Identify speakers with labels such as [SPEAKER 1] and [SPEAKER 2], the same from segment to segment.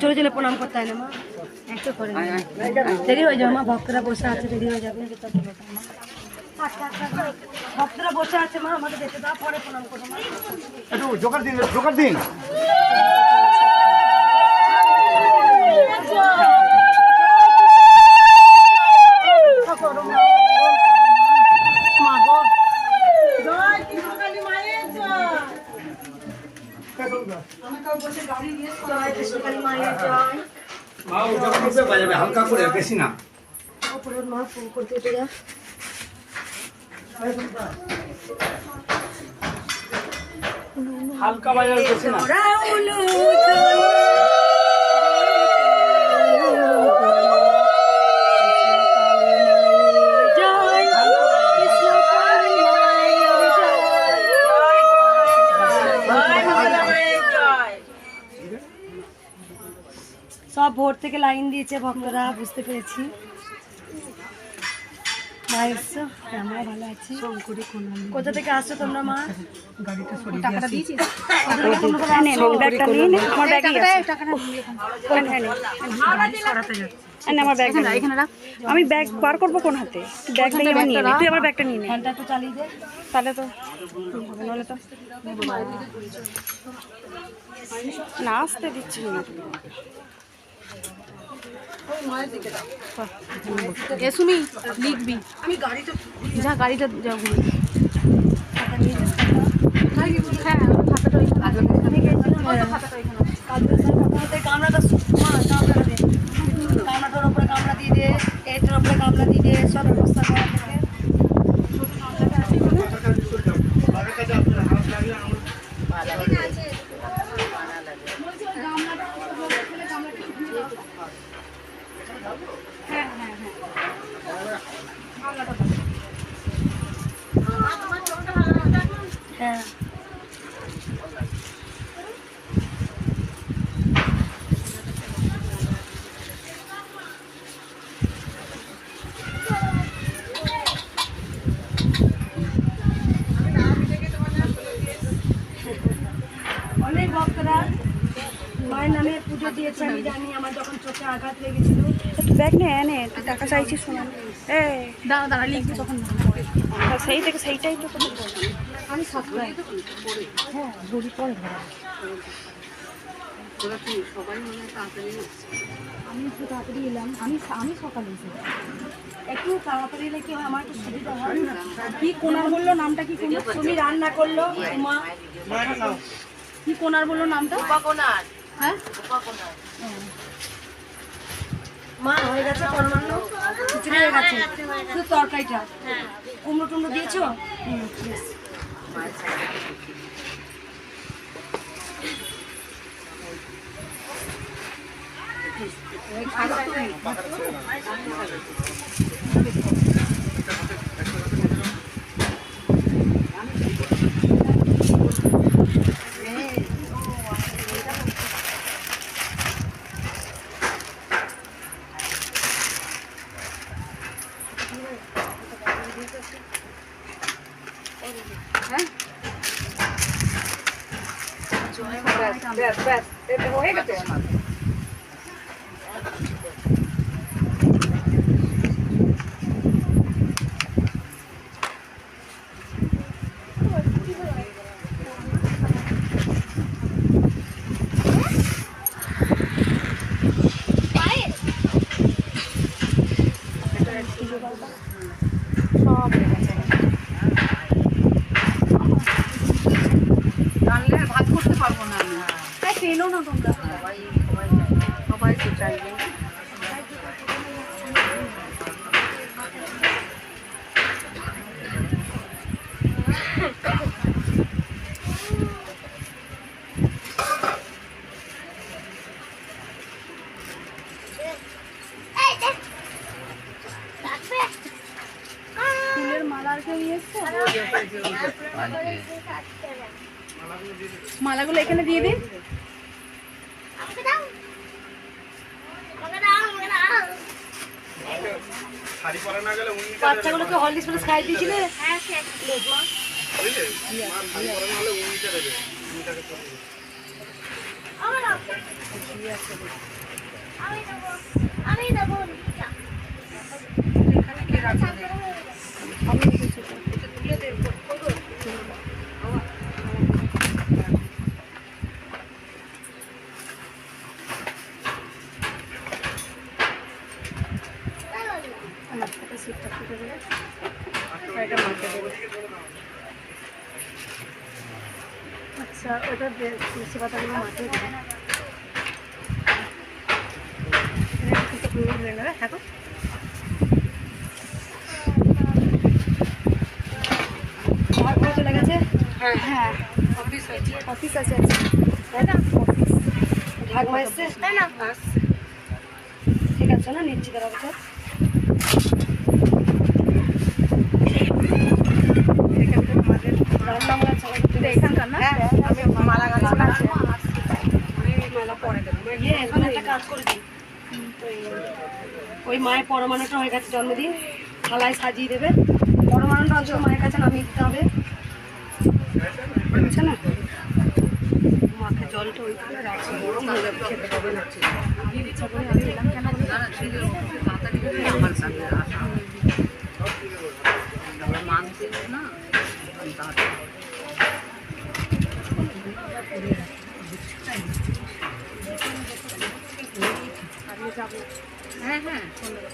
[SPEAKER 1] চলে চলে প্রণাম করতে হয় না মা একটু করে। দেরি হয়ে যাবে মা, ভক্তরা বসে আছে, দেরি হয়ে যাবে। ভক্তরা বসে আছে মা আমাকে দেখতে দাও, পরে প্রণাম
[SPEAKER 2] একটু জোগাড় দিন জোগাড় দিন
[SPEAKER 1] জয় কৃষ্ণকালী মায়ের জয়
[SPEAKER 2] মা ও যখন উঠবে বাজাবে হালকা করে বেশি না
[SPEAKER 1] অপরের মা ফোন করতে উঠে যা
[SPEAKER 2] হালকা বাজাবে বেশি না।
[SPEAKER 1] সব ভোর থেকে লাইন দিয়েছে ভক্তরা বুঝতে পেরেছি। মা এসছো। হ্যাঁ, আমরা ভালো আছি। কোথা থেকে আসছো তোমরা মা? টাকাটা দিয়েছিস? ব্যাগটা নিয়ে নে আমার আমার ব্যাগ আমি ব্যাগ বার করব কোন হাতে? ব্যাগ নিয়ে আমি নিয়ে তুই আমার ব্যাগটা নিয়ে নে। ফ্যানটা চালিয়ে দে। তাহলে তো। নাহলে তো। না আসতে দিচ্ছি না।
[SPEAKER 3] এ, সুমি, লিখবি। আমি গাড়িটা যা গাড়িটা যা ঘুরে। হ্যাঁ খাতাটা ওইখানে।
[SPEAKER 1] কামড়াটা কামড়াটা কামড়াটার ওপরে কামড়া দিয়ে দে, এটার উপরে কামড়া দিয়ে দে, সব ব্যবস্থা করা থাকে হ্যাঁ অনেক ভক্তরা মায়ের নামে পুজো আমি জানি আমার যখন চোখে আঘাত লেগেছিল। ব্যাগ নে এনে তুই টাকা চাইছিস শোনা এই।
[SPEAKER 3] দাঁড়া দাঁড়া লিখবি তখন।
[SPEAKER 1] সেই থেকে সেইটাই তো তোকে আমি হ্যাঁ ঘড়ি পরে ধরা। আমি একটু তাড়াতাড়ি এলাম। আমি আমি সকালে এসেছি। একটু তাড়াতাড়ি এলে কি হয়? আমার একটু সুবিধা হয় কি কোনার বলল? নামটা কি কোনার? তুমি রান্না করল মা
[SPEAKER 3] কি কোনার বলল নামটা? হ্যাঁ?
[SPEAKER 1] মা হয়ে গেছে পরমান্ন। খিচুড়ি হয়ে গেছে। শুধু তরকারিটা। কুমড়ো টুমড়ো দিয়েছ? হুম বেশ।
[SPEAKER 3] রান্নার ভাত করতে পারব না আমি
[SPEAKER 1] এই পেল না তোমরা
[SPEAKER 3] সবাই তো চাইবে ফুলের মালা আর কেউ নিয়ে এসছে মালাগুলো এখানে দিয়ে দিন
[SPEAKER 4] শাড়ি পরা না গেলে উনি
[SPEAKER 1] বাচ্চাগুলোকে হরলিক্স ফলিক্স খাই দিয়েছিলে? বেশ মা
[SPEAKER 4] বুঝলে মা শাড়ি পরা না হলে উনিটা দেবে উনিটাকে করে দেবে।
[SPEAKER 1] আচ্ছা ওটা তুলসী পাতাগুলো মাথায় দেবে। থাকো ঘর চলে গেছে
[SPEAKER 3] হ্যাঁ হ্যাঁ অফিস আছে অফিস আছে
[SPEAKER 1] তাই না ঢাকমা এসছে
[SPEAKER 3] তাই না
[SPEAKER 1] ঠিক আছে না নিচ্ছি তার করতে
[SPEAKER 3] এখানকার না আমি মালা
[SPEAKER 1] পরে দেবো ইয়ে করে ওই মায়ের পরমাণুটা হয়ে গেছে জন্মদিন। থালায় সাজিয়ে দেবে। পরমাণুটা অন্তত মায়ের কাছে নামিয়ে দিতে হবে। বুঝছে না? মাকে জলটা ওইখানে রাখছি, গরম হয়ে যাবে, খেতে পাবে না। করে তো?
[SPEAKER 3] হ্যাঁ হ্যাঁ
[SPEAKER 4] ফুলের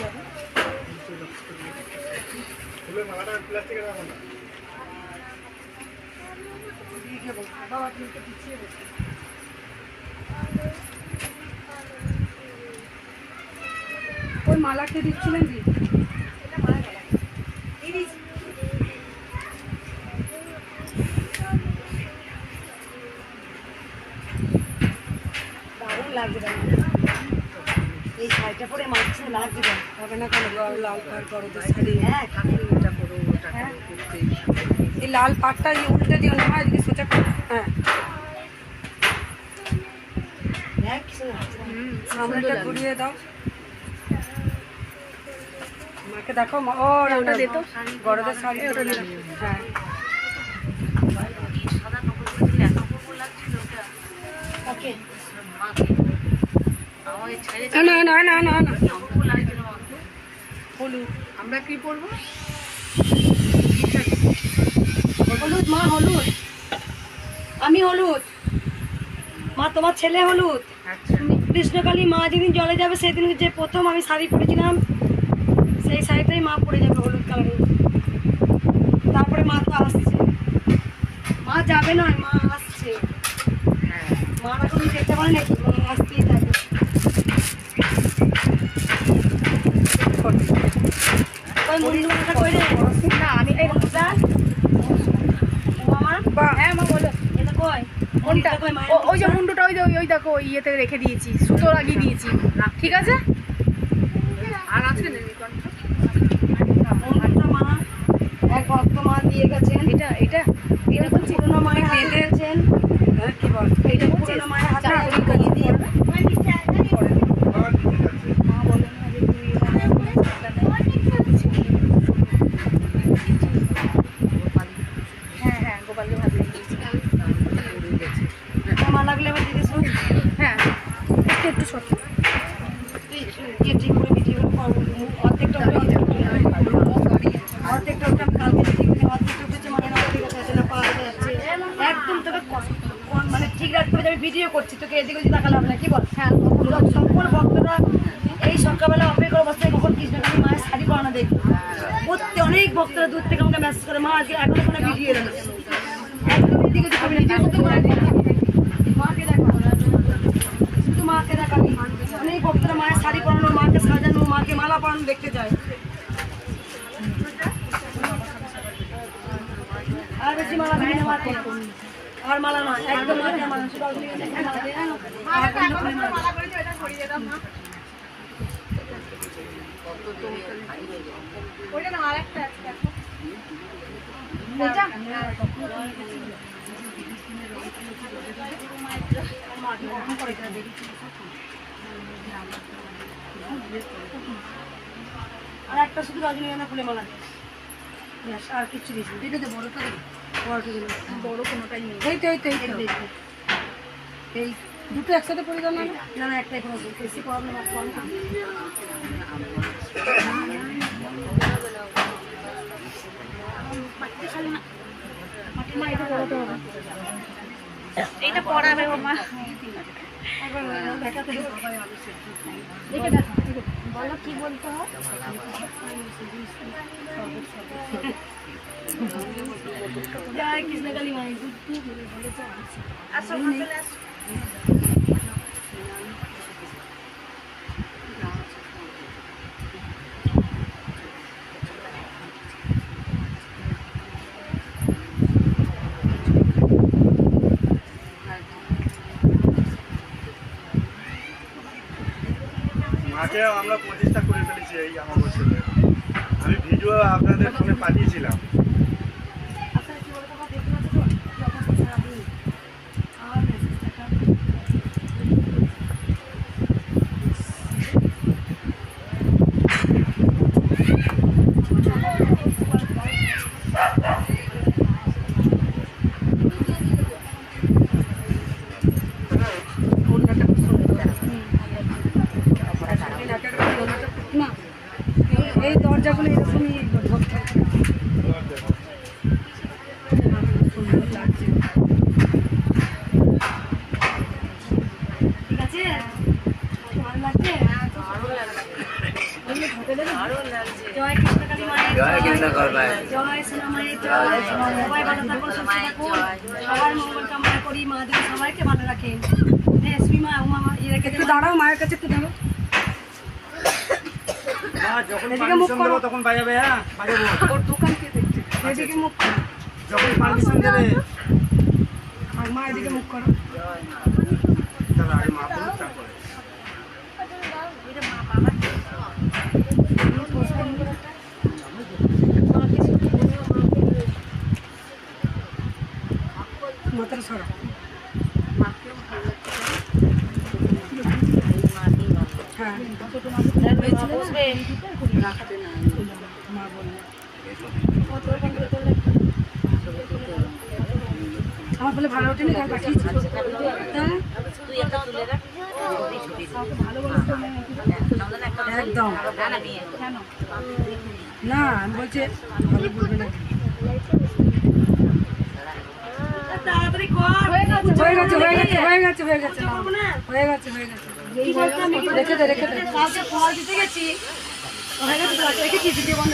[SPEAKER 4] যাবে।
[SPEAKER 1] বাবা পিছিয়ে বসে। ওই মালাকে দিচ্ছিলেন দি দারুণ লাগছে দারুণ। এই শাড়িটা পরে মাঝে লাগছে দারুণ।
[SPEAKER 5] হবে না কেন লাল পাড় বড়দের শাড়ি
[SPEAKER 1] হ্যাঁ
[SPEAKER 5] এটা ওটা
[SPEAKER 1] হ্যাঁ।
[SPEAKER 5] এই লাল পাড়টা এই উল্টে দিও না হ্যাঁ এদিকে সোজা করো। হ্যাঁ। সামনেটা ঘুরিয়ে দাও। মাকে দেখো ও ওটা দে বড়দের শাড়ি ওটা হ্যাঁ।
[SPEAKER 1] ওকে।
[SPEAKER 5] না না না না না
[SPEAKER 3] আমরা কি পরবো?
[SPEAKER 1] হলুদ মা হলুদ। আমি হলুদ। মা তোমার ছেলে হলুদ।
[SPEAKER 3] আচ্ছা।
[SPEAKER 1] কৃষ্ণকালী মা যেদিন জলে যাবে সেদিন যে প্রথম আমি শাড়ি পরেছিলাম সেই শাড়িটাই মা পরে যাবে হলুদ কালারের। তারপরে মা তো আসছে। মা যাবে না মা আসছে। মা এখন যেতে পারে নাকি মা আসতেই থাকবে ওই মুন্ডু মাথা কই রে
[SPEAKER 3] না আমি এই
[SPEAKER 1] যা। ও মামা
[SPEAKER 3] হ্যাঁ মা বলো
[SPEAKER 1] এটা কই
[SPEAKER 3] কোনটা ওই যে মুন্ডুটা ওই ওই- দেখো ওই ইয়েতে রেখে দিয়েছি সুতো লাগিয়ে দিয়েছি। ঠিক আছে? আর আছে
[SPEAKER 1] মুন্ডুটা মা এক ভক্ত মা দিয়ে গেছেন।
[SPEAKER 3] এটা এটা
[SPEAKER 1] এটা তো মায়ের হাতে
[SPEAKER 5] হ্যাঁ কি বল?
[SPEAKER 1] এটা পুরোনো মায়ের হাতে দিয়ে দিয়ে
[SPEAKER 3] হ্যাঁ হ্যাঁ গোপালকে ভাত দিয়ে দিয়েছি
[SPEAKER 1] মা লাগলে আবার দিদি শুন
[SPEAKER 3] হ্যাঁ একটু একটু সত্যি
[SPEAKER 1] কে ঠিক করে ভিডিও করব অর্ধেকটা উপরে অর্ধেকটা উপরে আমি কালকে ঠিক করে অর্ধেকটা উঠেছে মানে না ঠিক আছে না পাওয়া যাচ্ছে একদম তোকে মানে ঠিক রাখতে হবে আমি ভিডিও করছি তোকে এদিকে ওদিকে তাকালে হবে না কি বল? হ্যাঁ সম্পূর্ণ ভক্তরা এই সকালবেলা অপেক্ষা বসে কখন কৃষ্ণকালী মায়ের শাড়ি পরানো দেখব প্রত্যেক অনেক ভক্তরা দূর থেকে আমাকে মেসেজ করে মা আজকে এখনও কোনো ভিডিও এলো না। একদম এদিকে ওদিকে হবে না ভিডিও শুধু মাকে দেখো শুধু মাকে দেখাবি অনেক ভক্তরা মায়ের শাড়ি পরানো মাকে সাজানো মাকে মালা পরানো দেখতে যায়। আর বেশি মালা দিবি না মাকে আর মালা নয় একদম মালা একটু। আর।
[SPEAKER 3] ওইটা না আরেকটা আছে দেখো।
[SPEAKER 1] আর একটা শুধু রজনীগন্ধা ফুলে মালা। ব্যাস, আর কিছু দিস এটা তো বড়টা দে বড়টা দিলে
[SPEAKER 3] বড় কোনোটাই নেই।
[SPEAKER 1] এই তো এই তো এই তো। এই দুটো একসাথে পড়ে দাও না না না একটাই করে বেশি প্রবলেম কম না।
[SPEAKER 3] মা এটা হবে। এইটা পড়াবে ও মা বলো কি বলতে হয়?
[SPEAKER 1] কৃষ্ণকালী মাই
[SPEAKER 3] আসো।
[SPEAKER 4] আমরা প্রতিষ্ঠা করে ফেলেছি এই আমার বছরে আমি ভিডিও আপনাদের ফোনে পাঠিয়েছিলাম
[SPEAKER 1] আপনারা কি বলতো দেখতে পাচ্ছ তো যখন সারাদিন আর মেসেজটা না এই দরজাগুলো এরকমই জয় কৃষ্ণকালী মায়ের জয় সবাই ভালো থাকুন সুস্থ সবার মঙ্গল কামনা করি মা দেবী সবাইকে ভালো রাখেন হ্যাঁ শ্রীমা উমা মা দাঁড়াও মায়ের কাছে একটু দাঁড়াও।
[SPEAKER 2] মা
[SPEAKER 1] এদিকে মুখ করো।
[SPEAKER 2] তখন বাজাবে হ্যাঁ বাজাবো।
[SPEAKER 1] ওর দোকানকে দেখছে? এদিকে মুখ করো।
[SPEAKER 2] যখন পারমিশন দেবে।
[SPEAKER 1] আর মা এদিকে মুখ করো।
[SPEAKER 2] তাহলে আগে মা বলুক তারপরে।
[SPEAKER 1] মা আমার বলে ভালো ওঠেনি কাল পাঠিয়েছি একদম। না আমি বলছি ভালো বলবে না। তাড়াতাড়ি কর। হয়ে গেছে হয়ে গেছে হয়ে গেছে হয়ে গেছে। হয়ে গেছে হয়ে গেছে। রেখে দে রেখে দে। খাওয়া দিতে গেছি। রেখেছি। ভিডিও বন্ধ